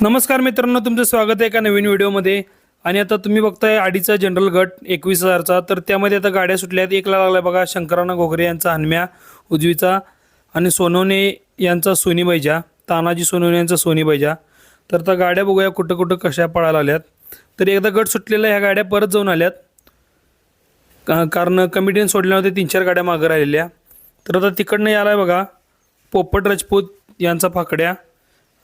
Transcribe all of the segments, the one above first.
नमस्कार मित्रांनो तुमचं स्वागत आहे एका नवीन व्हिडिओमध्ये. आणि आता तुम्ही बघताय आडीचा जनरल गट एकवीस हजारचा. तर त्यामध्ये आता गाड्या सुटल्या आहेत एकला लागला बघा शंकराना घोगरे यांचा हनम्या उजवीचा आणि सोनवणे यांचा सोनी बैजा. तानाजी सोनवणे यांचा सोनी बैजा. तर त्या गाड्या बघूया कुठं कुठं कशा पळायला आल्यात तर एकदा गट सुटलेल्या ह्या गाड्या परत जाऊन आल्यात. का- कारण कमिटीने सोडल्या होत्या तीन चार गाड्या मागं राहिलेल्या. तर आता तिकडनं यायला आहे बघा पोपट राजपूत यांचा फाकड्या.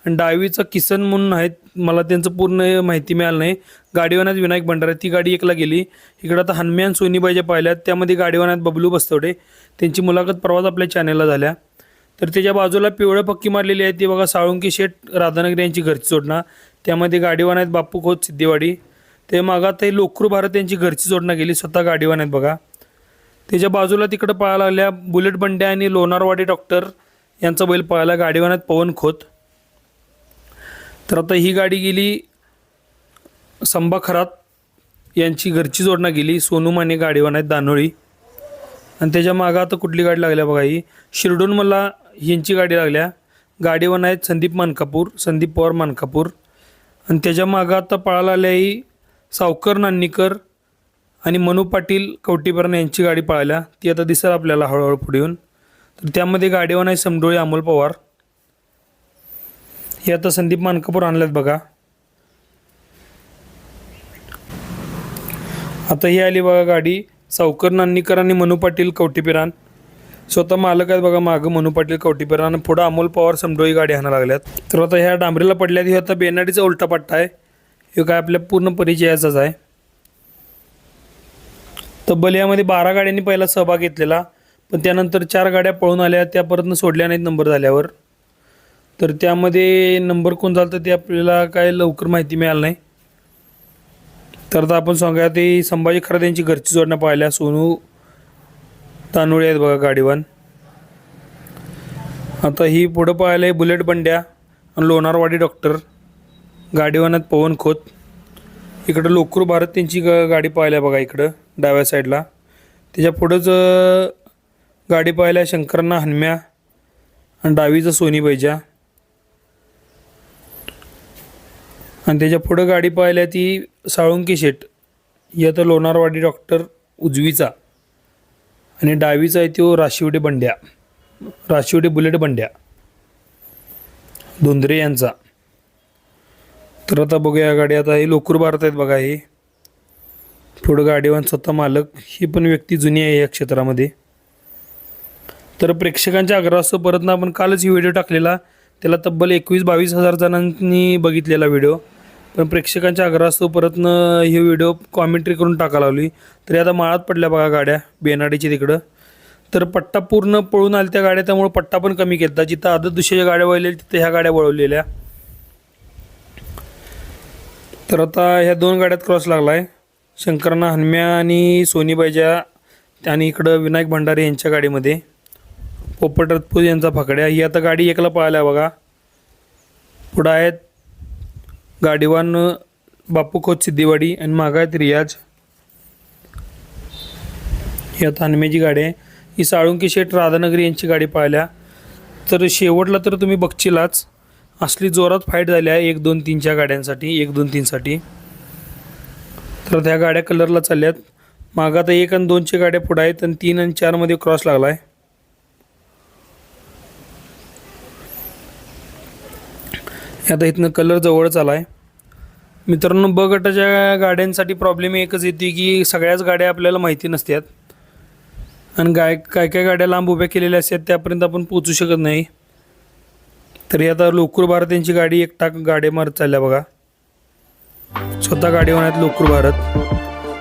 डावीचं किसन म्हणून आहेत. मला त्यांचं पूर्ण माहिती मिळालं नाही. गाडीवानात विनायक भंडारे ती गाडी एकला गेली. इकडं आता हनुमान सोनीबाईच्या पाहिल्यात. त्यामध्ये गाडीवानात बबलू बस्तवडे. त्यांची मुलाखत परवाच आपल्या चॅनेलला झाल्या. तर त्याच्या बाजूला पिवळं पक्की मारलेली आहे ती बघा. साळुंकी शेठ राधानगरी यांची घरची जोडणा. त्यामध्ये गाडीवान आहेत बापू खोत सिद्धेवाडी. ते मागात हे लोकरू भारत यांची घरची जोडणा गेली. स्वतः गाडीवान आहेत बघा. त्याच्या बाजूला तिकडं पळायला लागल्या बुलेट बंड्या आणि लोणारवाडी डॉक्टर यांचा बैल पळायला गाडीवानात पवन खोत. तर आता ही गाडी गेली संबा खरात यांची घरची जोडणा गेली. सोनू माने गाडीवान आहेत दानोळी. आणि त्याच्या मागं आता कुठली गाडी लागल्या बघा ही. शिरडून मला यांची गाडी लागल्या. गाडीवान आहेत संदीप मानकापूर संदीप पवार मानकापूर. आणि त्याच्या मागं आता पळायला आल्या ही सावकर नान्नीकर आणि मनू पाटील कवटीपर्यंत यांची गाडी पळाल्या. ती आता दिसेल आपल्याला हळूहळू पुढे येऊन. तर त्यामध्ये गाडीवान आहे समडोळी अमोल पवार. हे आता संदीप मानकापूर आणल्यात बघा. आता ही आली बघा गाडी. सावकर नान्नीकर आणि मनू पाटील कवटीपिरान स्वतः मालक आहेत बघा मागं मनू पाटील कवटीपिरान पुढं अमोल पवार समडोई गाडी आणा लागल्यात. तर आता ह्या डांबरीला पडल्यात. ही आता बेनाडीचा उलटा पट्टा आहे. हे काय आपल्या पूर्ण परिचयाचाच आहे. तब्बल यामध्ये बारा गाड्यांनी पहिला सहभाग घेतलेला. पण त्यानंतर चार गाड्या पळून आल्या. त्या परतनं सोडल्या नाहीत नंबर झाल्यावर. तर त्यामध्ये नंबर कोण झाला तर ते आपल्याला काय लवकर माहिती मिळालं नाही. तर आता आपण सांगूया ते संभाजी खरात यांची घरची जोडणं पाहिल्या सोनू तांदूळ आहेत बघा गाडीवान. आता ही पुढं पाहायला आहे बुलेट बंड्या आणि लोणारवाडी डॉक्टर गाडीवानात पवन खोत. इकडं लोकरू भारत त्यांची ग गाडी पाहिल्या बघा इकडं डाव्या साईडला. त्याच्या पुढंच गाडी पाहिल्या शंकरांना हनम्या आणि डावीचं सोनी बैजा. आणि त्याच्या पुढं गाडी पाहिल्या ती साळुंकी शेट ही आता लोणारवाडी डॉक्टर उजवीचा. आणि डावीचा आहे तो राशिवडे बंड्या. राशिवडे बुलेट बंड्या. धुंद्रे यांचा. तर आता बघूया या गाडी. आता हे लोकूर भारत आहेत बघा हे. पुढं गाडीवान स्वतः मालक. ही पण व्यक्ती जुनी आहे या क्षेत्रामध्ये. तर प्रेक्षकांच्या आग्रहास्तव परत ना आपण कालच ही व्हिडिओ टाकलेला. त्याला तब्बल एकवीस बावीस हजार जणांनी बघितलेला व्हिडिओ. पण प्रेक्षकांच्या आग्रहास्तव परतनं हे व्हिडिओ कॉमेंट्री करून टाकायला लावली. तरी आता माळात पडल्या बघा गाड्या बेनाडीची तिकडं. तर पट्टा पूर्ण पळून आल्या त्या गाड्या त्यामुळे पट्टा पण कमी केला जिथं आदत दुसऱ्या गाड्या वळलेल्या तिथं ह्या गाड्या वळवलेल्या. तर आता ह्या दोन गाड्यात क्रॉस लागला आहे शंकरांना हनम्या आणि सोनीबाईच्या आणि इकडं विनायक भंडारे यांच्या गाडीमध्ये. पोपट रथपूर यांचा फाकड्या. ही आता गाडी एकला पळाल्या बघा. पुढं आहेत गाडीवान बापू खोत सिद्धीवाडी आणि मागं आहेत रियाज. ही आता गाडी. आहे ही साळुंकी शेठ राधानगरी यांची गाडी पाहिल्या. तर शेवटला तर तुम्ही बघशीलाच असली जोरात फाईट झाली आहे एक दोन तीनच्या गाड्यांसाठी. एक दोन तीनसाठी तर त्या गाड्या कलरला चालल्यात. मागं आता एक आणि दोनच्या गाड्या पुढं आहेत आणि तीन आणि चारमध्ये क्रॉस लागला आहे आता इथनं कलर जवळच आला आहे मित्रांनो ब गटाच्या गाड्यांसाठी प्रॉब्लेम एकच येते की सगळ्याच गाड्या आपल्याला माहिती नसतात. आणि गाय काय काय गाड्या लांब उभ्या केलेल्या असतात त्यापर्यंत आपण पोचू शकत नाही. तरी आता लोकूर भारत यांची गाडी एक टाक मारत चालल्या बघा. स्वतः गाडी होण्यात लोकूर भारत.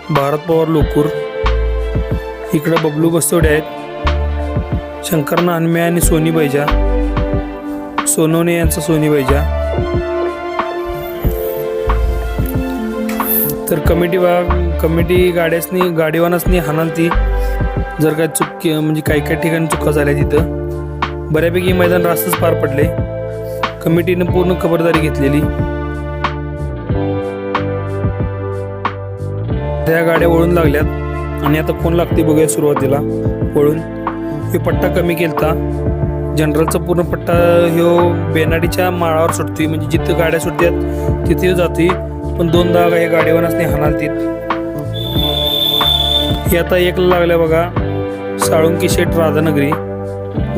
भारत पवार लोकूर. इकडं बबलू बस्तोडे आहेत. शंकर हनमे आणि सोनी बैजा. सोनवणे यांचा सोनी बैजा. तर कमिटी वा कमिटी गाड्यासनी गाडीवानासनी हाणालती जर काय चुक म्हणजे काही काही ठिकाणी चुका झाल्या तिथं. बऱ्यापैकी मैदान रास्तच पार पडले. कमिटीनं पूर्ण खबरदारी घेतलेली. त्या गाड्या वळून लागल्यात. आणि आता कोण लागते बघूया सुरुवातीला. वळून. हे पट्टा कमी केलता. जनरलचा पूर्ण पट्टा ह्यो बेनाडीच्या माळावर सुटतोय. म्हणजे जिथं गाड्या सुटतात तिथे जातोय. पण दोनदा हे गाडीवानाच हाणालतीत हे आता एक लागल्या बघा. साळुंकी शेठ राधानगरी.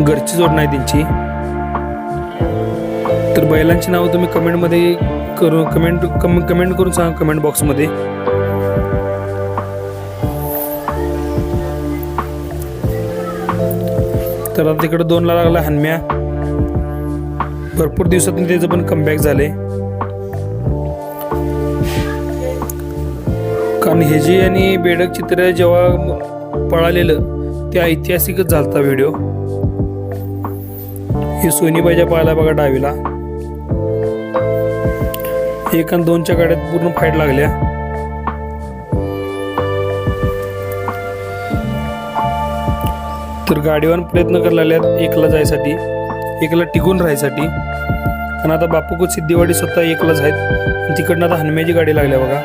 घरची जोड नाही त्यांची. तर बैलांची नावं तुम्ही कमेंटमध्ये करू कमेंट कम कमेंट करून सांगा कमेंट बॉक्समध्ये. तर आता तिकडे दोनला लागला हनम्या. भरपूर दिवसातून त्याचं पण कमबॅक झाले कारण हे जे आणि बेडक चित्र जेव्हा पळालेलं ते ऐतिहासिकच झालता व्हिडिओ हे सोनीबाईच्या पाहायला बघा डावीला. एक आणि दोनच्या गाड्यात पूर्ण फाईट लागल्या. तर गाडीवर प्रयत्न करायला एकला जायसाठी एकला टिकून राहायसाठी. आणि आता बापूकूत सिद्धीवाडी स्वतः एकलाच आहेत. तिकडनं आता हनम्याची गाडी लागल्या बघा.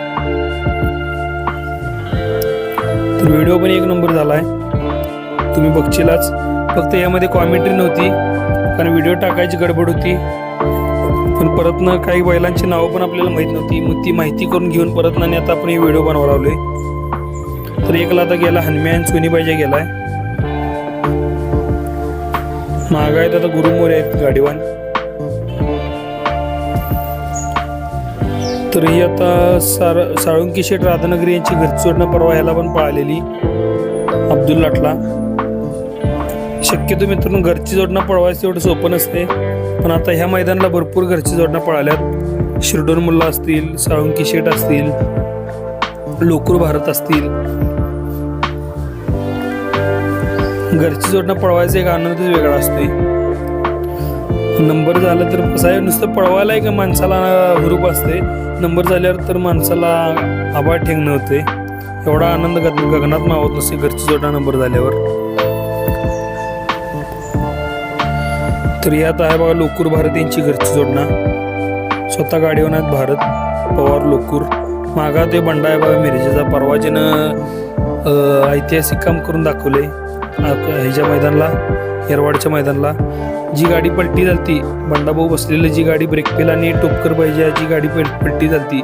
तर व्हिडिओ पण एक नंबर झाला आहे तुम्ही बघशीलाच. फक्त यामध्ये कॉमेंट्री नव्हती कारण व्हिडिओ टाकायची गडबड होती. पण परत ना काही बैलांची नावं पण आपल्याला माहीत नव्हती. मग ती माहिती करून घेऊन परत ना आणि आता आपण हे व्हिडिओ बनवा लावलोय तर एकला आता गेला हनम्या आणि सोनीबाईजा गेलाय. महाग आहेत आता गुरुमोरे आहेत गाडीवान. तर ही आता सार साळुंकी शेठ राधानगरी यांची घरची जोडणं परवा याला पण पळालेली. अब्दुल लाटला. शक्यतो मित्रांनो घरची जोडणं पळवायचं एवढं सोपं नसते. पण आता ह्या मैदानाला भरपूर घरची जोडणं पळाल्यात. शिरडोन मुल्ला असतील साळुंकी शेठ असतील लोकूर भारत असतील. घरची जोडणं पळवायचा एक आनंदच वेगळा असतोय. नंबर झाला तर साहेब नुसतं पळवायला एक माणसाला हुरूप असते? नंबर झाल्यावर तर माणसाला आभाळ ठेंगणं होते. एवढा आनंद गगनात मावत नसते घरची जोडणा नंबर झाल्यावर. तर यात आहे बघा लोकूर भारत यांची घरची जोडणा. स्वतः गाडीवर आहेत भारत पवार लोकूर. मागा ते बंडा आहे बघा मिरजेचा. परवाजीनं ऐतिहासिक काम करून दाखवले ह्याच्या मैदानला हेरवाडच्या मैदानला. जी गाडी पलटी झालती बंडाभाऊ बसलेली जी गाडी ब्रेकपेल आणि टोपकर पाहिजे जी गाडी पल- पलटी झालती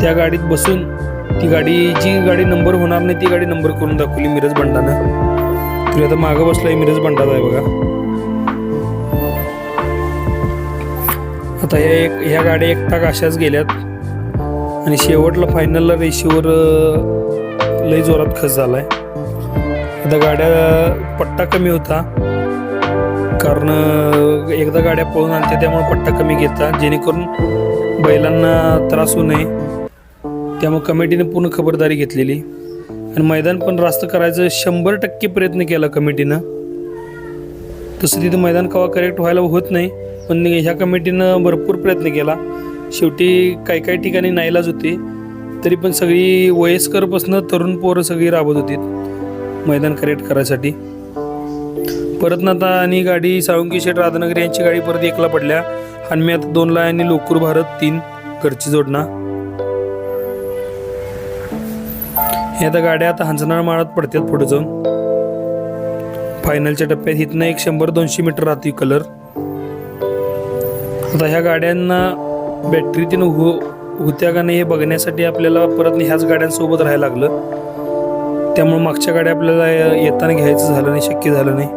त्या गाडीत बसून ती गाडी जी गाडी नंबर होणार नाही ती गाडी नंबर करून दाखवली मिरज बंडानं. तरी आता मागं बसलाय मिरज बंडाचा आहे बघा. आता ह्या एक ह्या गाड्या एक टाक अशाच गेल्यात. आणि शेवटला फायनलला रेशीवर लई लय जोरात खस झाला आहे एकदा गाड्या पट्टा कमी होता. कारण एकदा गाड्या पळून आणते त्यामुळे पट्टा कमी घेता. जेणेकरून बैलांना त्रास होऊ नये. त्यामुळे कमिटीने पूर्ण खबरदारी घेतलेली. आणि मैदान पण रास्त करायचं शंभर टक्के प्रयत्न केला कमिटीनं. तसं तिथं मैदान कवा करेक्ट व्हायला होत नाही पण ह्या कमिटीनं भरपूर प्रयत्न केला. शेवटी काही काही ठिकाणी नाईलाज होती. तरी पण सगळी वयस्करपासनं तरुण पोरं सगळी राबत होती. मैदान करेक्ट करायसाठी. परत ना आता आणि गाडी साळुंकी शेठ राधानगरी यांची गाडी परत एकला पडल्या. आणि मी आता दोनला आणि लोकूर भारत तीन घरची जोडणा. हे आता गाड्या आता हंसनाळ माळात पडतात पुढे जाऊन. फायनलच्या टप्प्यात इथनं एक शंभर दोनशे मीटर राहते कलर आता ह्या गाड्यांना बॅटरीतून हो होत्या का नाही हे बघण्यासाठी आपल्याला परत ह्याच गाड्यांसोबत राहायला लागलं. त्यामुळे मागच्या गाड्या आपल्याला येताना घ्यायचं झालं नाही शक्य झालं नाही.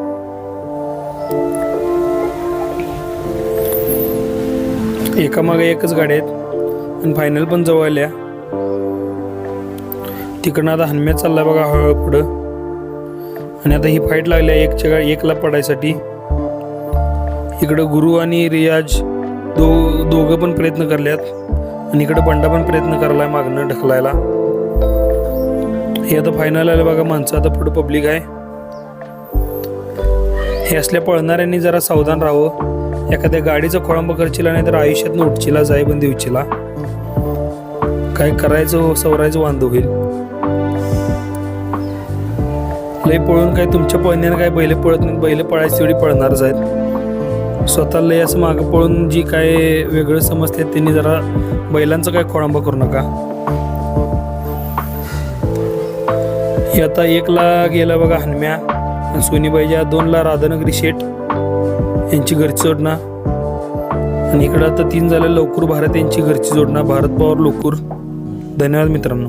एकामागे एकच गाड्या आहेत आणि फायनल पण जवळ आल्या. तिकडनं आता हनम्यात चाललाय बघा हळूहळू पुढं. आणि आता ही फाईट लागली आहे एकच्या गाडी एकला पडायसाठी. इकडं गुरु आणि रियाज दो दोघं पण प्रयत्न करल्यात. आणि इकडं बंडा पण प्रयत्न करायला मागणं ढकलायला. हे आता फायनल आलं बघा माणसं आता पुढं पब्लिक आहे. हे असल्या पळणाऱ्यांनी जरा सावधान राहावं. एखाद्या गाडीचा खोळंब करचिला नाही तर आयुष्यात उठचिला जाय पण देऊचिला काय करायचं सवरायचं वांद होईल. लय पळून काय तुमच्या पळण्यानं काय बैल पळत नाही बैल पळायची तेवढी पळणारच आहेत. स्वतः लय असं मागं पळून जी काय वेगळं समजते त्यांनी जरा बैलांचं काय खोळंबा करू नका. आता एकला गेला बघा हनम्या. आणि सोनीबाईच्या दोनला राधानगरी शेठ. यांची घरची जोडणा. आणि इकडं आता तीन झालं लवकर भारत यांची घरची जोडणा. भारत पवार लोकूर. धन्यवाद मित्रांनो.